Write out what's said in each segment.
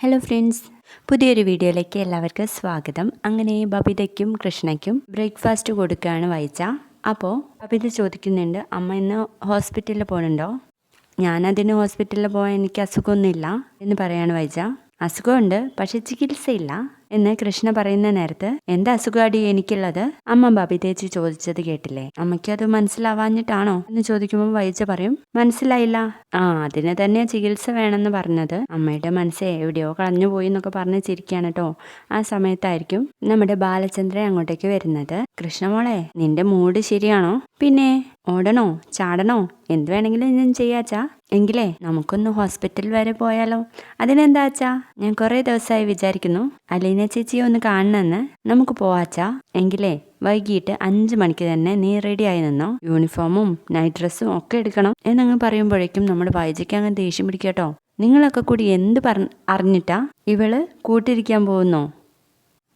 Hello friends പുതിയൊരു വീഡിയോയിലേക്ക് എല്ലാവർക്കും സ്വാഗതം. അങ്ങനെ ബബിതയ്ക്കും കൃഷ്ണയ്ക്കും ബ്രേക്ക്ഫാസ്റ്റ് കൊടുക്കുകയാണ് വായിച്ച അപ്പോൾ ബബിത ചോദിക്കുന്നുണ്ട് അമ്മ ഇന്ന് ഹോസ്പിറ്റലിൽ പോകുന്നുണ്ടോ ഞാനതിന് ഹോസ്പിറ്റലിൽ പോകാൻ എനിക്ക് അസുഖമൊന്നുമില്ല എന്ന് പറയാണ് വായിച്ച അസുഖമുണ്ട് പക്ഷേ ചികിത്സയില്ല. എന്ന് കൃഷ്ണ പറയുന്ന നേരത്ത് എന്താ അസുഖാടി എനിക്കുള്ളത്? അമ്മ ബബിതേച്ചി ചോദിച്ചത് കേട്ടില്ലേ? അമ്മയ്ക്ക് അത് മനസ്സിലാവാഞ്ഞിട്ടാണോ? എന്ന് ചോദിക്കുമ്പോൾ വൈജ പറയും മനസ്സിലായില്ല. ആ അതിന് തന്നെ ചികിത്സ വേണമെന്ന് പറഞ്ഞത് അമ്മയുടെ മനസ്സേ എവിടെയോ കളഞ്ഞു പോയി എന്നൊക്കെ പറഞ്ഞ് ചിരിക്കുകയാണ് കേട്ടോ ആ സമയത്തായിരിക്കും നമ്മുടെ ബാലചന്ദ്രൻ അങ്ങോട്ടേക്ക് വരുന്നത്. കൃഷ്ണമോളെ നിന്റെ മൂഡ് ശരിയാണോ? പിന്നെ ഓടണോ? ചാടണോ? എന്ത് വേണമെങ്കിലും ഞാൻ ചെയ്യാച്ചാ? എങ്കിലേ നമുക്കൊന്ന് ഹോസ്പിറ്റൽ വരെ പോയാലോ. അതിനെന്താ അച്ഛാ ഞാൻ കുറേ ദിവസമായി വിചാരിക്കുന്നു അലീന ചേച്ചിയെ ഒന്ന് കാണണമെന്ന് നമുക്ക് പോവാച്ചാ. എങ്കിലേ വൈകിട്ട് അഞ്ച് മണിക്ക് തന്നെ നീ റെഡിയായി നിന്നോ? യൂണിഫോമും നൈറ്റ് ഡ്രസ്സും ഒക്കെ എടുക്കണം. എന്നങ്ങ് പറയുമ്പോഴേക്കും നമ്മുടെ വൈജയ്ക്ക് അങ്ങ് ദേഷ്യം പിടിക്കട്ടോ നിങ്ങളൊക്കെ കൂടി എന്ത് പറ അറിഞ്ഞിട്ടാ ഇവൾ കൂട്ടിരിക്കാൻ പോകുന്നോ?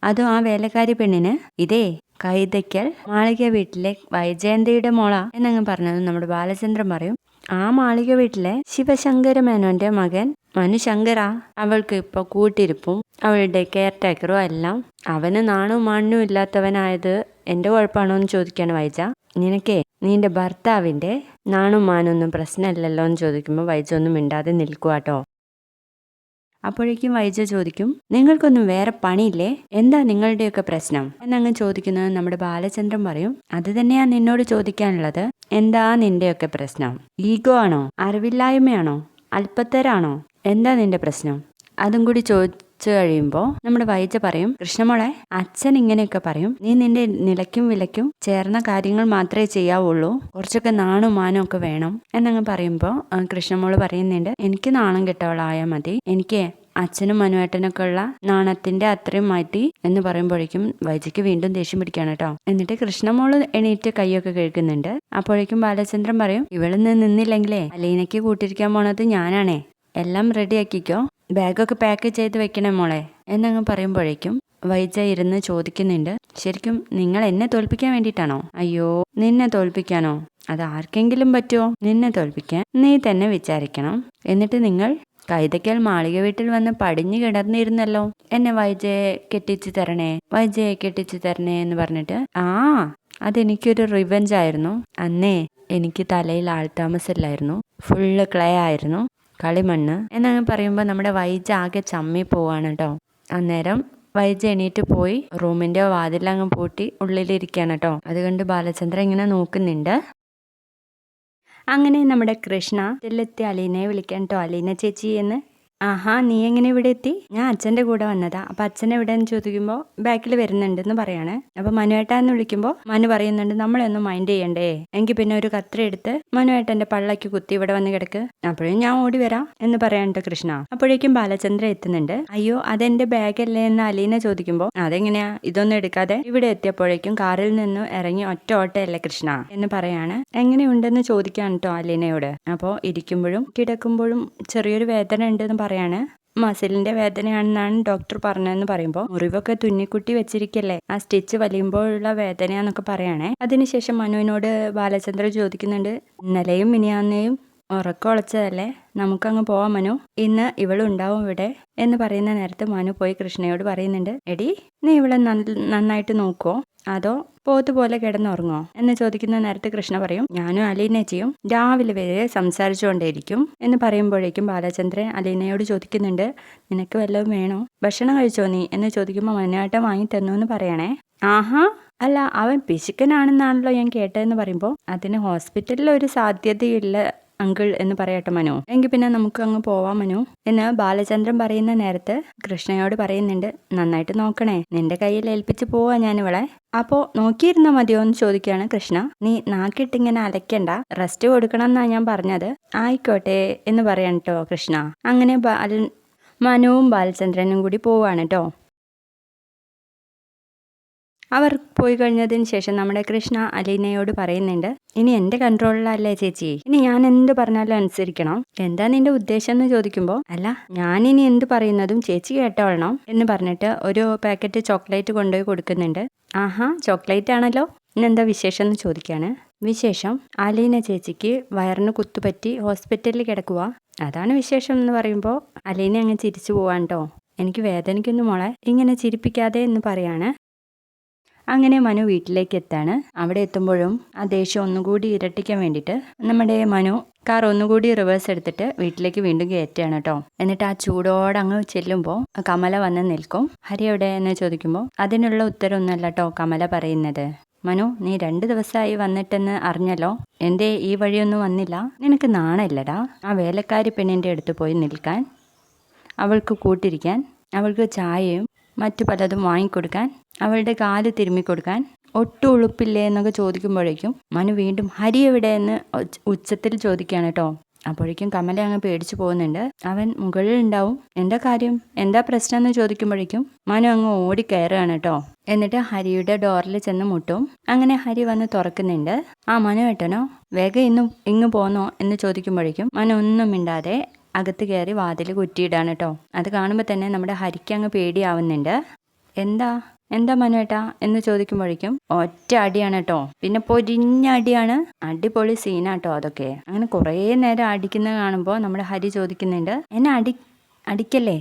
അതും ആ വേലക്കാരി പെണ്ണിന്? ഇതേ കൈതയ്ക്കൽ മാളിക വീട്ടിലെ വൈജയന്തിയുടെ മോള. എന്നങ്ങ് പറഞ്ഞത് നമ്മുടെ ബാലചന്ദ്രൻ പറയും. ആ മാളിക വീട്ടിലെ ശിവശങ്കര മേനോന്റെ മകൻ മനുശങ്കര. അവൾക്ക് ഇപ്പൊ കൂട്ടിരിപ്പും അവളുടെ കെയർ ടേക്കറും എല്ലാം. അവന് നാണും മണ്ണും ഇല്ലാത്തവനായത് എന്റെ കുഴപ്പമാണോ എന്ന് ചോദിക്കാണ് വൈജ. നിനക്കേ നിന്റെ ഭർത്താവിന്റെ നാണും മാനൊന്നും പ്രശ്നമല്ലല്ലോ എന്ന് ചോദിക്കുമ്പോൾ വൈജ ഒന്നും മിണ്ടാതെ നിൽക്കുവാട്ടോ. അപ്പോഴേക്കും വൈജ ചോദിക്കും നിങ്ങൾക്കൊന്നും വേറെ പണിയില്ലേ? എന്താ നിങ്ങളുടെയൊക്കെ പ്രശ്നം? എന്നങ്ങ് ചോദിക്കുന്നത് നമ്മുടെ ബാലചന്ദ്രൻ പറയും അത് തന്നെയാ നിന്നോട് ചോദിക്കാനുള്ളത്. എന്താ നിന്റെയൊക്കെ പ്രശ്നം? ഈഗോ ആണോ? അറിവില്ലായ്മയാണോ? അല്പത്തരാണോ? എന്താ നിന്റെ പ്രശ്നം? അതും കൂടി ചോദിച്ചു കഴിയുമ്പോൾ നമ്മുടെ വൈജ പറയും കൃഷ്ണമോളെ അച്ഛൻ ഇങ്ങനെയൊക്കെ പറയും. നീ നിന്റെ നിലയ്ക്കും വിലയ്ക്കും ചേർന്ന കാര്യങ്ങൾ മാത്രമേ ചെയ്യാവുള്ളൂ. കുറച്ചൊക്കെ നാണും മാനും ഒക്കെ വേണം. എന്നങ്ങ് പറയുമ്പോൾ കൃഷ്ണമോൾ പറയുന്നുണ്ട് എനിക്ക് നാണം കെട്ടവളായാൽ മതി. എനിക്ക് അച്ഛനും മനുവേട്ടനൊക്കെ ഉള്ള നാണത്തിന്റെ അത്രയും മാറ്റി എന്ന് പറയുമ്പോഴേക്കും വൈജയ്ക്ക് വീണ്ടും ദേഷ്യം പിടിക്കാണ് കേട്ടോ. എന്നിട്ട് കൃഷ്ണമോൾ എണീറ്റ് കൈയൊക്കെ കേൾക്കുന്നുണ്ട് അപ്പോഴേക്കും ബാലചന്ദ്രൻ പറയും ഇവളിന്ന് നിന്നില്ലെങ്കിലേ അലീനയ്ക്ക് കൂട്ടിരിക്കാൻ പോണത് ഞാനാണേ. എല്ലാം റെഡിയാക്കിക്കോ. ബാഗൊക്കെ പാക്ക് ചെയ്ത് വെക്കണേ മോളെ. എന്നങ്ങ് പറയുമ്പോഴേക്കും വൈജ ഇരുന്ന് ചോദിക്കുന്നുണ്ട്. ശരിക്കും നിങ്ങൾ എന്നെ തോൽപ്പിക്കാൻ വേണ്ടിയിട്ടാണോ? അയ്യോ നിന്നെ തോൽപ്പിക്കാനോ? അത് ആർക്കെങ്കിലും പറ്റുമോ? നിന്നെ തോൽപ്പിക്കാൻ നീ തന്നെ വിചാരിക്കണം. എന്നിട്ട് നിങ്ങൾ കൈതയ്ക്കൽ മാളിക വീട്ടിൽ വന്ന് പടിഞ്ഞു കിടന്നിരുന്നല്ലോ. എന്നെ വൈജയെ കെട്ടിച്ചു തരണേ വൈജയെ കെട്ടിച്ചു തരണേ എന്ന് പറഞ്ഞിട്ട് ആ അതെനിക്കൊരു റിവെഞ്ച് ആയിരുന്നു. അന്നേ എനിക്ക് തലയിൽ ആൾതാമസമില്ലായിരുന്നു ഫുള്ള് ക്ലേ ആയിരുന്നു. കളിമണ്ണ് എന്നങ്ങ് പറയുമ്പോൾ നമ്മുടെ വൈജ ആകെ ചമ്മി പോവാണ് കേട്ടോ അന്നേരം വൈജ എണീറ്റ് പോയി റൂമിന്റെ വാതിലങ്ങ് പൂട്ടി ഉള്ളിലിരിക്കുകയാണ് കേട്ടോ അതുകൊണ്ട് ബാലചന്ദ്രൻ ഇങ്ങനെ നോക്കുന്നുണ്ട്. അങ്ങനെ നമ്മുടെ കൃഷ്ണ ചെല്ലെത്തി അലീനയെ വിളിക്കാൻ കേട്ടോ അലീന ചേച്ചി എന്ന് ആഹാ നീ എങ്ങനെ ഇവിടെ എത്തി? ഞാൻ അച്ഛന്റെ കൂടെ വന്നതാ. അപ്പം അച്ഛൻ എവിടെയെന്ന് ചോദിക്കുമ്പോൾ ബാക്കിൽ വരുന്നുണ്ടെന്ന് പറയാണ്. അപ്പം മനുവേട്ടാന്ന് വിളിക്കുമ്പോൾ മനു പറയുന്നുണ്ട് നമ്മളൊന്നും മൈൻഡ് ചെയ്യണ്ടേ? എങ്കിൽ പിന്നെ ഒരു കത്ര എടുത്ത് മനുവേട്ടന്റെ പള്ളക്ക് കുത്തി ഇവിടെ വന്ന് കിടക്ക്. അപ്പോഴും ഞാൻ ഓടി വരാം എന്ന് പറയാനുണ്ട് കൃഷ്ണ. അപ്പോഴേക്കും ബാലചന്ദ്ര എത്തുന്നുണ്ട്. അയ്യോ അതെന്റെ ബാഗല്ലേ? എന്ന് അലീന ചോദിക്കുമ്പോൾ അതെങ്ങനെയാ? ഇതൊന്നും എടുക്കാതെ ഇവിടെ എത്തിയപ്പോഴേക്കും കാറിൽ നിന്നും ഇറങ്ങി ഒറ്റ ഓട്ടയല്ലേ കൃഷ്ണ? എന്ന് പറയാണ്. എങ്ങനെയുണ്ടെന്ന് ചോദിക്കാൻ കേട്ടോ അലീനയോട്. അപ്പോൾ ഇരിക്കുമ്പോഴും കിടക്കുമ്പോഴും ചെറിയൊരു വേദന ഉണ്ടെന്ന് പറയാണ്. മസിലിന്റെ വേദനയാണെന്നാണ് ഡോക്ടർ പറഞ്ഞതെന്ന് പറയുമ്പോൾ മുറിവൊക്കെ തുന്നിക്കുട്ടി വെച്ചിരിക്കല്ലേ? ആ സ്റ്റിച്ച് വലിയുമ്പോഴുള്ള വേദനയാന്നൊക്കെ പറയണേ. അതിനുശേഷം മനുവിനോട് ബാലചന്ദ്രൻ ചോദിക്കുന്നുണ്ട് ഇന്നലെയും മിനിയാന്നേയും ഉറക്കമുളച്ചതല്ലേ നമുക്കങ്ങ് പോവാം മനു. ഇന്ന് ഇവളുണ്ടാവും ഇവിടെ എന്ന് പറയുന്ന നേരത്ത് മനു പോയി കൃഷ്ണയോട് പറയുന്നുണ്ട് എടി നീ ഇവളെ നന്നായിട്ട് നോക്കുവോ? അതോ പോത്ത് പോലെ കിടന്നുറങ്ങോ എന്ന് ചോദിക്കുന്ന നേരത്ത് കൃഷ്ണ പറയും ഞാനും ചെയ്യും. രാവിലെ വരെ സംസാരിച്ചുകൊണ്ടേയിരിക്കും. എന്ന് പറയുമ്പോഴേക്കും ബാലചന്ദ്രൻ അലീനയോട് ചോദിക്കുന്നുണ്ട് നിനക്ക് വല്ലതും വേണോ? ഭക്ഷണം കഴിച്ചോ നീ? എന്ന് ചോദിക്കുമ്പോൾ മനുവായിട്ട് വാങ്ങി തന്നു എന്ന് പറയണേ. ആഹാ? അല്ല അവൻ പിശുക്കനാണെന്നാണല്ലോ ഞാൻ കേട്ടതെന്ന് പറയുമ്പോൾ അതിന് ഹോസ്പിറ്റലിൽ ഒരു സാധ്യതയില്ല അങ്കിൾ എന്ന് പറയട്ടെ മനു? എങ്കിൽ പിന്നെ നമുക്ക് അങ്ങ് പോവാം മനു? എന്ന് ബാലചന്ദ്രൻ പറയുന്ന നേരത്ത് കൃഷ്ണയോട് പറയുന്നുണ്ട് നന്നായിട്ട് നോക്കണേ. നിന്റെ കയ്യിൽ ഏൽപ്പിച്ച് പോവാ ഞാൻ ഇവളെ അപ്പോ നോക്കിയിരുന്ന മതിയോ എന്ന് ചോദിക്കുകയാണ് കൃഷ്ണ. നീ നാക്കിട്ടിങ്ങനെ അലക്കണ്ട റെസ്റ്റ് കൊടുക്കണം എന്നാ ഞാൻ പറഞ്ഞത്. ആയിക്കോട്ടെ എന്ന് പറയാൻ കേട്ടോ കൃഷ്ണ. അങ്ങനെ ബാലൻ മനുവും ബാലചന്ദ്രനും കൂടി പോവാണ് കേട്ടോ അവർ പോയി കഴിഞ്ഞതിന് ശേഷം നമ്മുടെ കൃഷ്ണ അലീനയോട് പറയുന്നുണ്ട് ഇനി എന്റെ കൺട്രോളിലല്ലേ ചേച്ചി? ഇനി ഞാൻ എന്ത് പറഞ്ഞാലും അനുസരിക്കണം. എന്താ നിന്റെ ഉദ്ദേശം എന്ന് ചോദിക്കുമ്പോൾ അല്ല ഞാൻ ഇനി എന്ത് പറയുന്നതും ചേച്ചി കേട്ടോളണം എന്ന് പറഞ്ഞിട്ട് ഒരു പാക്കറ്റ് ചോക്ലേറ്റ് കൊണ്ടുപോയി കൊടുക്കുന്നുണ്ട്. ആഹാ ചോക്ലേറ്റ് ആണല്ലോ. ഇന്നെന്താ വിശേഷം എന്ന് ചോദിക്കാണ്. വിശേഷം അലീന ചേച്ചിക്ക് വയറിന് കുത്തുപറ്റി ഹോസ്പിറ്റലിൽ കിടക്കുക അതാണ് വിശേഷം എന്ന് പറയുമ്പോൾ അലീന അങ്ങ് ചിരിച്ചു പോവാൻ കേട്ടോ എനിക്ക് വേദനിക്കുന്നു മോളെ. ഇങ്ങനെ ചിരിപ്പിക്കാതെ എന്ന് പറയാണ്. അങ്ങനെ മനു വീട്ടിലേക്ക് എത്താണ് അവിടെ എത്തുമ്പോഴും ആ ദേഷ്യം ഒന്നുകൂടി ഇരട്ടിക്കാൻ വേണ്ടിയിട്ട് നമ്മുടെ മനു കാർ ഒന്നുകൂടി റിവേഴ്സ് എടുത്തിട്ട് വീട്ടിലേക്ക് വീണ്ടും കയറ്റുകയാണ് കേട്ടോ. എന്നിട്ട് ആ ചൂടോടെ അങ്ങ് ചെല്ലുമ്പോൾ കമല വന്ന് നിൽക്കും. ഹരി എവിടെ എന്ന് ചോദിക്കുമ്പോൾ അതിനുള്ള ഉത്തരമൊന്നുമല്ല കേട്ടോ കമല പറയുന്നത്. മനു നീ രണ്ട് ദിവസമായി വന്നിട്ടെന്ന് അറിഞ്ഞല്ലോ. എന്തേ ഈ വഴിയൊന്നും വന്നില്ല? നിനക്ക് നാണമില്ലടാ ആ വേലക്കാരി പെണ്ണിന്റെ അടുത്ത് പോയി നിൽക്കാൻ അവൾക്ക് കൂട്ടിരിക്കാൻ അവൾക്ക് ചായയും മറ്റു പലതും വാങ്ങിക്കൊടുക്കാൻ അവളുടെ കാൽ തിരുമ്മി കൊടുക്കാൻ ഒട്ടും ഉളുപ്പില്ലേ എന്നൊക്കെ ചോദിക്കുമ്പോഴേക്കും മനു വീണ്ടും ഹരി എവിടെ എന്ന് ഉച്ചത്തിൽ ചോദിക്കുകയാണ് കേട്ടോ. അപ്പോഴേക്കും കമല അങ്ങ് പേടിച്ചു പോകുന്നുണ്ട്. അവൻ മുകളിൽ ഉണ്ടാവും. എന്താ കാര്യം? എന്താ പ്രശ്നം? എന്ന് ചോദിക്കുമ്പോഴേക്കും മനു അങ്ങ് ഓടി കയറുകയാണ് കേട്ടോ. എന്നിട്ട് ഹരിയുടെ ഡോറിൽ ചെന്ന് മുട്ടും. അങ്ങനെ ഹരി വന്ന് തുറക്കുന്നുണ്ട്. ആ മനു ഏട്ടനോ? വേഗം ഇന്ന് ഇങ്ങ് പോന്നോ? എന്ന് ചോദിക്കുമ്പോഴേക്കും മനു ഒന്നും മിണ്ടാതെ അകത്ത് കയറി വാതിൽ കുറ്റിയിടാണ് കേട്ടോ. അത് കാണുമ്പോൾ തന്നെ നമ്മുടെ ഹരിക്ക് അങ്ങ് പേടിയാവുന്നുണ്ട്. എന്താ? എന്താ മനുവേട്ടാ എന്ന് ചോദിക്കുമ്പോഴേക്കും ഒറ്റ അടിയാണ് കേട്ടോ. പിന്നെ പൊരിഞ്ഞ അടിയാണ്. അടിപൊളി സീനാട്ടോ അതൊക്കെ. അങ്ങനെ കുറേ നേരം അടിക്കുന്നത് കാണുമ്പോൾ നമ്മുടെ ഹരി ചോദിക്കുന്നുണ്ട് എന്നെ അടി അടിക്കല്ലേ?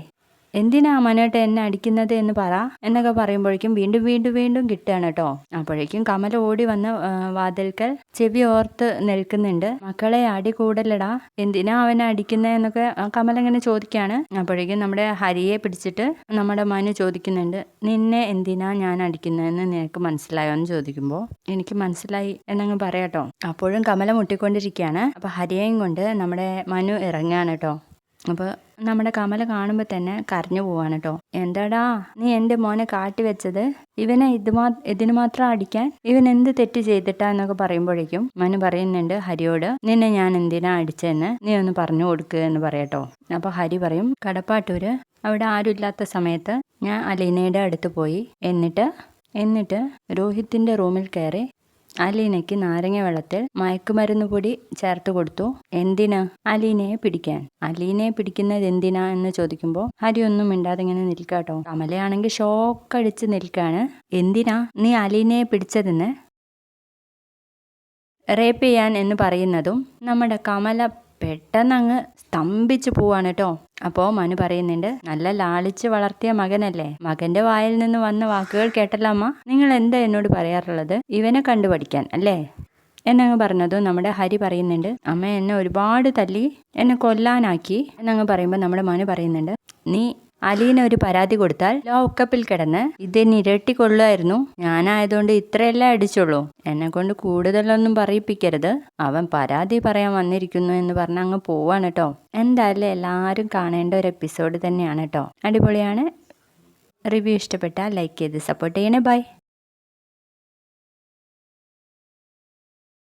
എന്തിനാ അമനേട്ട എന്നെ അടിക്കുന്നത് എന്ന് പറ എന്നൊക്കെ പറയുമ്പോഴേക്കും വീണ്ടും വീണ്ടും വീണ്ടും കിട്ടുകയാണ് കേട്ടോ. അപ്പോഴേക്കും കമൽ ഓടി വന്ന് വാതിൽക്കൽ ചെവി ഓർത്ത് നിൽക്കുന്നുണ്ട്. മക്കളെ അടി കൂടലടാ എന്തിനാ അവനെ അടിക്കുന്നത് എന്നൊക്കെ കമൽ അങ്ങനെ ചോദിക്കുകയാണ്. അപ്പോഴേക്കും നമ്മുടെ ഹരിയെ പിടിച്ചിട്ട് നമ്മുടെ മനു ചോദിക്കുന്നുണ്ട് നിന്നെ എന്തിനാ ഞാൻ അടിക്കുന്നതെന്ന് നിനക്ക് മനസ്സിലായോ? എന്ന് ചോദിക്കുമ്പോൾ എനിക്ക് മനസ്സിലായി എന്നങ്ങ് പറയാട്ടോ അപ്പോഴും കമല മുട്ടിക്കൊണ്ടിരിക്കുകയാണ്. അപ്പോൾ ഹരിയെയും കൊണ്ട് നമ്മുടെ മനു ഇറങ്ങുകയാണ് കേട്ടോ. അപ്പോൾ നമ്മുടെ കമല കാണുമ്പോൾ തന്നെ കരഞ്ഞു പോവാണ് കേട്ടോ എന്താടാ നീ എന്റെ മോനെ കാട്ടി വെച്ചത്? ഇവനെ ഇത് മാ ഇതിന് മാത്രം അടിക്കാൻ ഇവൻ എന്ത് തെറ്റ് ചെയ്തിട്ടാ എന്നൊക്കെ പറയുമ്പോഴേക്കും മനു പറയുന്നുണ്ട് ഹരിയോട് നിന്നെ ഞാൻ എന്തിനാ അടിച്ചതെന്ന് നീ ഒന്ന് പറഞ്ഞു കൊടുക്കുക എന്ന് പറയട്ടോ അപ്പോൾ ഹരി പറയും കടപ്പാട്ടൂര് അവിടെ ആരുമില്ലാത്ത സമയത്ത് ഞാൻ അലീനയുടെ അടുത്ത് പോയി. എന്നിട്ട് എന്നിട്ട് രോഹിത്തിന്റെ റൂമിൽ കയറി അലീനയ്ക്ക് നാരങ്ങ വെള്ളത്തിൽ മയക്കുമരുന്ന് പൊടി ചേർത്ത് കൊടുത്തു. എന്തിനാ? അലീനയെ പിടിക്കാൻ. അലീനയെ പിടിക്കുന്നത് എന്തിനാ എന്ന് ചോദിക്കുമ്പോൾ ഹരി ഒന്നും മിണ്ടാതെ ഇങ്ങനെ നിൽക്കാട്ടോ കമലയാണെങ്കിൽ ഷോക്കടിച്ച് നിൽക്കാണ്. എന്തിനാ നീ അലീനയെ പിടിച്ചതെന്ന്? റേപ്പ് ചെയ്യാൻ എന്ന് പറയുന്നതും നമ്മുടെ കമല പെട്ടെന്നങ്ങ് സ്തംഭിച്ചു പോവാണ് കേട്ടോ അപ്പോൾ മനു പറയുന്നുണ്ട് നല്ല ലാളിച്ച് വളർത്തിയ മകനല്ലേ? മകന്റെ വായിൽ നിന്ന് വന്ന വാക്കുകൾ കേട്ടല്ലോ അമ്മ. നിങ്ങൾ എന്താ എന്നോട് പറയാറുള്ളത്? ഇവനെ കണ്ടുപഠിക്കാൻ അല്ലേ? എന്നങ്ങ് പറഞ്ഞതും നമ്മുടെ ഹരി പറയുന്നുണ്ട് അമ്മ എന്നെ ഒരുപാട് തല്ലി എന്നെ കൊല്ലാനാക്കി എന്നങ്ങ് പറയുമ്പോൾ നമ്മുടെ മനു പറയുന്നുണ്ട് നീ അലീന ഒരു പരാതി കൊടുത്താൽ ലോക്കപ്പിൽ കിടന്ന് ഇതിന് ഇരട്ടിക്കൊള്ളുമായിരുന്നു ഞാനായതുകൊണ്ട് ഇത്രയല്ലേ അടിച്ചുള്ളൂ. എന്നെ കൊണ്ട് കൂടുതലൊന്നും പറയിപ്പിക്കരുത്. അവൻ പരാതി പറയാൻ വന്നിരിക്കുന്നു എന്ന് പറഞ്ഞ് അങ്ങ് പോവാണ് കേട്ടോ എന്തായാലും എല്ലാവരും കാണേണ്ട ഒരു എപ്പിസോഡ് തന്നെയാണ് കേട്ടോ അടിപൊളിയാണ്. റിവ്യൂ ഇഷ്ടപ്പെട്ടാൽ ലൈക്ക് ചെയ്ത് സപ്പോർട്ട് ചെയ്യണേ. ബൈ.